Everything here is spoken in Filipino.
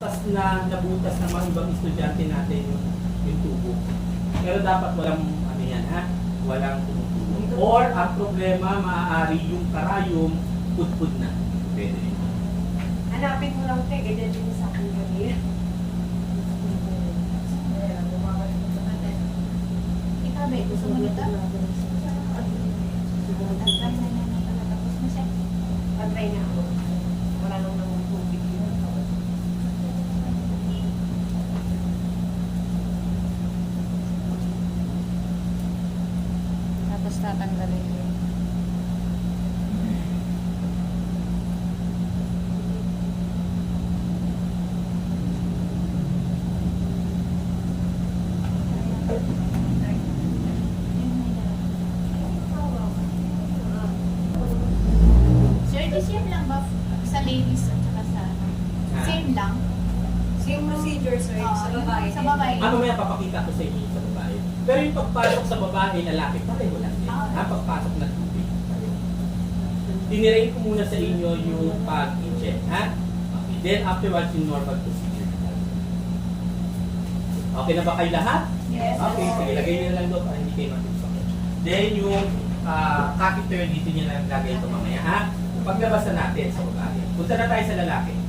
tas na nabutas ng mga ibang estudyante natin yung, yung tubo. Pero dapat walang ano yan ha, walang tumutulong. Or ang problema maaari yung karayom pudpud na. Pwede rin. Hanapin mo lang, te. Ganyan din sa akin kanina. Ikaw, gusto mo nito? Pantay na ako. Wala nang nang tubig yun. Tapos tatanggalin yun. Sir, di same lang ba sa ladies at saka sa ano? Ha? Same lang? Same procedure, sir. Oo, sa babae. Sa babae. Ano may papakita ko sa inyo sa babae. Pero yung pagpasok sa babae, lalaki, pareho lang Ah. Ha, pagpasok ng tubig. Tinirain ko muna sa inyo yung pag-inject, ha? Okay. Then afterwards, yung normal procedure. Okay na ba kayo lahat? Yes. Okay, sige, lagay nyo na lang doon para hindi kayo matusok. Then yung uh, catheter dito nyo na lang lagay ito mamaya, ha? Paglabasan natin sa babae. Punta na tayo sa lalaki.